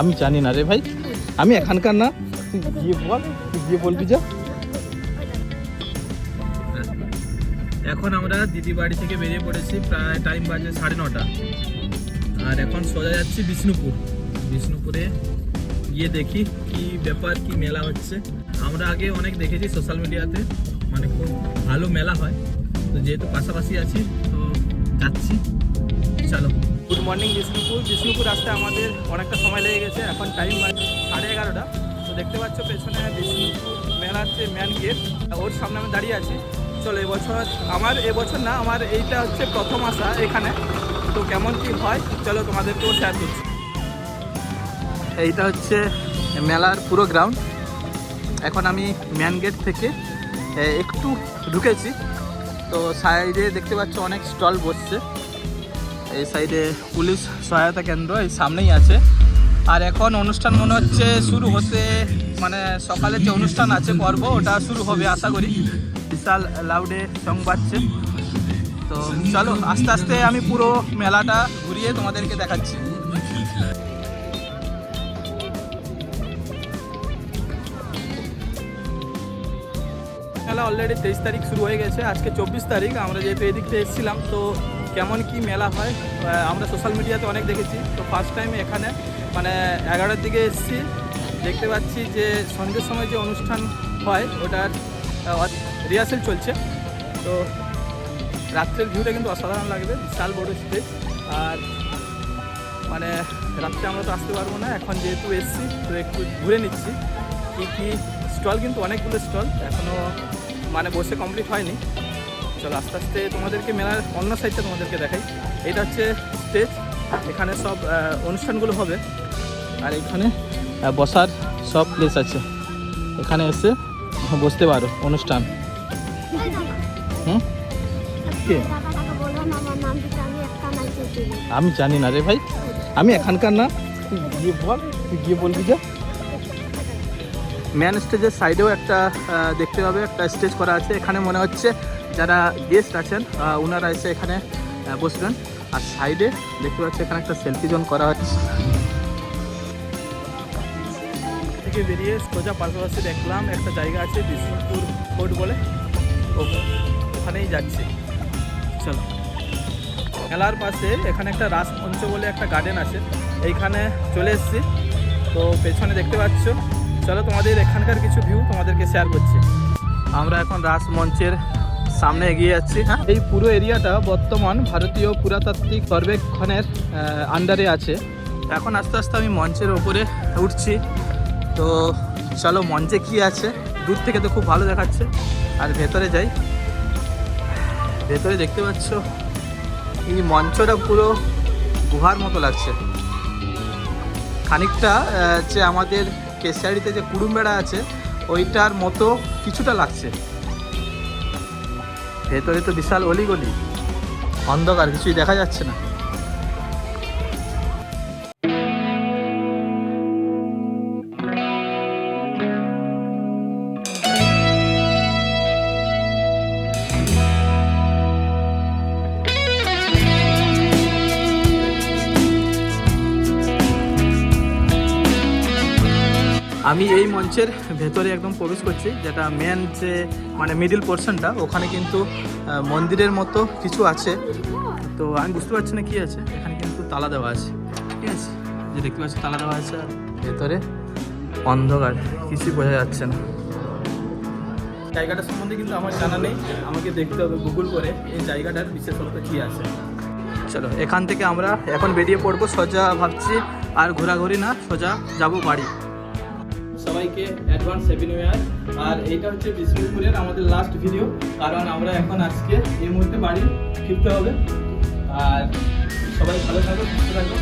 আমি জানি না রে ভাই। আমি এখানকার না। তুই গিয়ে বল, তুই গিয়ে বলবি যা। এখন আমরা দিদি বাড়ি থেকে বেরিয়ে পড়েছি, প্রায় টাইম বাজে সাড়ে নটা। আর এখন সোজা যাচ্ছি বিষ্ণুপুর। বিষ্ণুপুরে গিয়ে দেখি কি ব্যাপার, কি মেলা হচ্ছে। আমরা আগে অনেক দেখেছি সোশ্যাল মিডিয়াতে মানে খুব ভালো মেলা হয়। তো যেহেতু পাশাপাশি আছি, তো যাচ্ছি। চলো। Good morning Bishnupur. বিষ্ণুপুর আসতে আমাদের অনেকটা সময় লেগে গেছে। এখন টাইম সাড়ে এগারোটা। তো দেখতে পাচ্ছ পেছনে বিষ্ণুপুর মেলার যে ম্যান গেট ওর সামনে আমি দাঁড়িয়ে আছি। চলো, এবছর আমার, এবছর না, আমার এইটা হচ্ছে প্রথম আসা এখানে। তো কেমন কি হয়, চলো তোমাদেরকেও শেয়ার করছি। এইটা হচ্ছে মেলার পুরো গ্রাউন্ড এখন আমি ম্যান গেট থেকে একটু ঢুকেছি। তো সাইডে দেখতে পাচ্ছ অনেক স্টল বসছে। এই সাইডে পুলিশ সহায়তা কেন্দ্র এই সামনেই আছে। আর এখন অনুষ্ঠান মনে হচ্ছে শুরু হতে মানে সকালে যে অনুষ্ঠান আছে পর্ব, ওটা শুরু হবে আশা করি। বিশাল লাউডে সং। বাজছে তো চলো, আস্তে আস্তে আমি পুরো মেলাটা ঘুরিয়ে তোমাদেরকে দেখাচ্ছি। মেলা অলরেডি তেইশ তারিখ শুরু হয়ে গেছে, আজকে চব্বিশ তারিখ, আমরা যেহেতু এদিক থেকে এসেছিলাম, তো কেমন কি মেলা হয় আমরা সোশ্যাল মিডিয়াতে অনেক দেখেছি, তো ফার্স্ট টাইম এখানে মানে এগারোটার দিকে এসেছি, দেখতে পাচ্ছি যে সন্ধ্যের সময় যে অনুষ্ঠান হয়, ওটার রিহার্সেল চলছে, তো রাত্রের ভিউটা কিন্তু অসাধারণ লাগবে, বিশাল বড় স্টেজ আর মানে রাত্রে আমরা তো আসতে পারব না, এখন যেহেতু এসছি, তো একটু ঘুরে নিচ্ছি কী কী স্টল, কিন্তু অনেকগুলো স্টল এখনও মানে বসে কমপ্লিট হয়নি। চলো আস্তে আস্তে তোমাদেরকে মেলার অন্য সাইডটা তোমাদেরকে দেখাই। এটা হচ্ছে স্টেজ এখানে সব অনুষ্ঠানগুলো হবে। আর এখানে বসার সব প্লেস আছে। এখানে এসে বসতে পারো, অনুষ্ঠান। হুম? কে? আমি জানি না রে ভাই। আমি এখানকার না। তুই গিয়ে বল, তুই গিয়ে বলবি যা। ম্যান স্টেজের সাইডেও একটা দেখতে পাবে, একটা স্টেজ করা আছে। এখানে মনে হচ্ছে যারা গেস্ট আছেন ওনারা এসে এখানে বসবেন। আর সাইডে দেখতে পাচ্ছি এখানে একটা সেলফি জোন করা হচ্ছে থেকে বেরিয়ে সোজা পাশাপাশি দেখলাম একটা জায়গা আছে বিষ্ণুপুর ফোর্ট বলে। ওখানেই যাচ্ছি। চলো। মেলার পাশে এখানে একটা রাসমঞ্চ বলে একটা গার্ডেন আছে। এইখানে চলে এসেছি। তো পেছনে দেখতে পাচ্ছ চলো তোমাদের এখানকার কিছু ভিউ তোমাদেরকে শেয়ার করছি। আমরা এখন রাসমঞ্চের সামনে এগিয়ে যাচ্ছি। হ্যাঁ এই পুরো এরিয়াটা বর্তমান ভারতীয় পুরাতাত্ত্বিক সর্বেক্ষণের আন্ডারে আছে। এখন আস্তে আস্তে আমি মঞ্চের ওপরে উঠছি। তো চলো মঞ্চে কি আছে? দূর থেকে তো খুব ভালো দেখাচ্ছে। আর ভেতরে যাই। ভেতরে দেখতে পাচ্ছ এই মঞ্চটা পুরো গুহার মতো লাগছে। খানিকটা যে আমাদের কেশিয়ারিতে যে কুড়ুমবেড়া আছে, ওইটার মতো কিছুটা লাগছে। ভেতরে তো বিশাল অলিগলি। অন্ধকার, কিছুই দেখা যাচ্ছে না। আমি এই মঞ্চের ভেতরে একদম প্রবেশ করছি, যেটা মেন যে মানে মিডিল পোর্শনটা ওখানে কিন্তু মন্দিরের মতো কিছু আছে। তো আমি বুঝতে পারছি না কি আছে। এখানে কিন্তু তালা দেওয়া আছে। ঠিক আছে? যে দেখতে পাচ্ছি, তালা দেওয়া আছে। আর ভেতরে অন্ধকার, কিছুই বোঝা যাচ্ছে না। জায়গাটা সম্বন্ধে কিন্তু আমার জানা নেই। আমাকে দেখতে হবে গুগল করে এই জায়গাটার বিশেষত্ব কী আছে। চলো, এখান থেকে আমরা এখন বেরিয়ে পড়ব। সোজা ভাবছি আর ঘোরাঘুরি না, সোজা যাব বাড়ি। সবাইকে অ্যাডভান্স হ্যাপি নিউ ইয়ার আর এইটা হচ্ছে বিষ্ণুপুরের আমাদের লাস্ট ভিডিও কারণ আমরা এখন আজকে এই মুহূর্তে বাড়ি ফিরতে হবে। আর সবাই ভালো থাকো, সুস্থ থাকো।